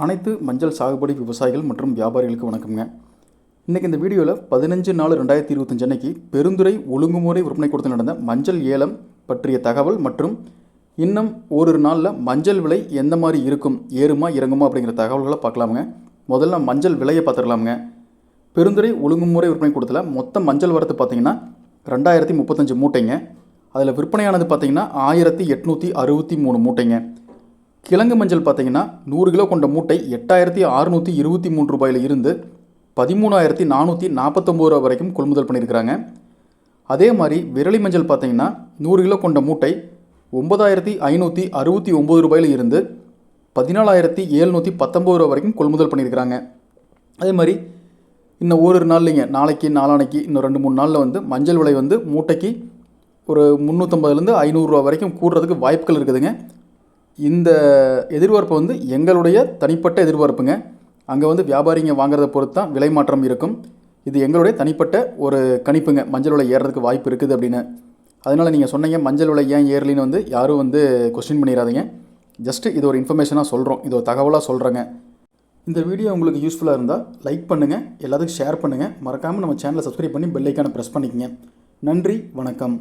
அனைத்து மஞ்சள் சாகுபடி விவசாயிகள் மற்றும் வியாபாரிகளுக்கு வணக்கம்ங்க. இன்றைக்கி இந்த வீடியோவில் பதினஞ்சு நாலு ரெண்டாயிரத்தி இருபத்தஞ்சு அன்னைக்கு பெருந்துறை ஒழுங்குமுறை விற்பனை கொடுத்து நடந்த மஞ்சள் ஏலம் பற்றிய தகவல் மற்றும் இன்னும் ஒரு நாளில் மஞ்சள் விலை எந்த மாதிரி இருக்கும் ஏறுமா இறங்குமா அப்படிங்கிற தகவல்களை பார்க்கலாமுங்க. முதல்ல மஞ்சள் விலையை பார்த்துடலாமுங்க. பெருந்துறை ஒழுங்குமுறை விற்பனை கொடுத்துல மொத்த மஞ்சள் வரத்து பார்த்தீங்கன்னா ரெண்டாயிரத்தி முப்பத்தஞ்சு மூட்டைங்க. அதில் விற்பனையானது பார்த்தீங்கன்னா ஆயிரத்தி எட்நூற்றி அறுபத்தி மூணு மூட்டைங்க. கிழங்கு மஞ்சள் பார்த்தீங்கன்னா நூறு கிலோ கொண்ட மூட்டை எட்டாயிரத்தி அறுநூற்றி இருபத்தி மூணு ரூபாயில் இருந்து பதிமூணாயிரத்தி நானூற்றி நாற்பத்தொம்பது ரூபா வரைக்கும் கொள்முதல் பண்ணியிருக்கிறாங்க. அதே மாதிரி விரலி மஞ்சள் பார்த்தீங்கன்னா நூறு கிலோ கொண்ட மூட்டை ஒன்பதாயிரத்தி ஐநூற்றி அறுபத்தி ஒம்பது ரூபாயில் இருந்து பதினாலாயிரத்தி ஏழ்நூற்றி பத்தொம்பது ரூபா வரைக்கும் கொள்முதல் பண்ணியிருக்கிறாங்க. அதே மாதிரி இன்னும் ஓரிரு நாள்லைங்க நாளைக்கு நாளானைக்கு இன்னும் ரெண்டு மூணு நாளில் வந்து மஞ்சள் விலை வந்து மூட்டைக்கு ஒரு முந்நூற்றம்பதுலேருந்து ஐநூறுரூவா வரைக்கும் கூடுறதுக்கு வாய்ப்புகள் இருக்குதுங்க. இந்த எதிர்பார்ப்பு வந்து எங்களுடைய தனிப்பட்ட எதிர்பார்ப்புங்க. அங்கே வந்து வியாபாரிங்க வாங்குறத பொறுத்து தான் விலை மாற்றம் இருக்கும். இது எங்களுடைய தனிப்பட்ட ஒரு கணிப்புங்க. மஞ்சள் விலை ஏறுறதுக்கு வாய்ப்பு இருக்குது அப்படின்னு. அதனால் நீங்கள் சொன்னீங்க மஞ்சள் விலை ஏன் ஏறலின்னு வந்து யாரும் வந்து கொஸ்டின் பண்ணிடாதீங்க. ஜஸ்ட்டு இது ஒரு இன்ஃபர்மேஷனாக சொல்கிறோம் இது ஒரு தகவலாக சொல்கிறேங்க இந்த வீடியோ உங்களுக்கு யூஸ்ஃபுல்லாக இருந்தால் லைக் பண்ணுங்கள் எல்லாத்துக்கும் ஷேர் பண்ணுங்கள் மறக்காமல் நம்ம சேனலை சப்ஸ்கிரைப் பண்ணி பெல்லைக்கான ப்ரெஸ் பண்ணிக்கங்க. நன்றி வணக்கம்.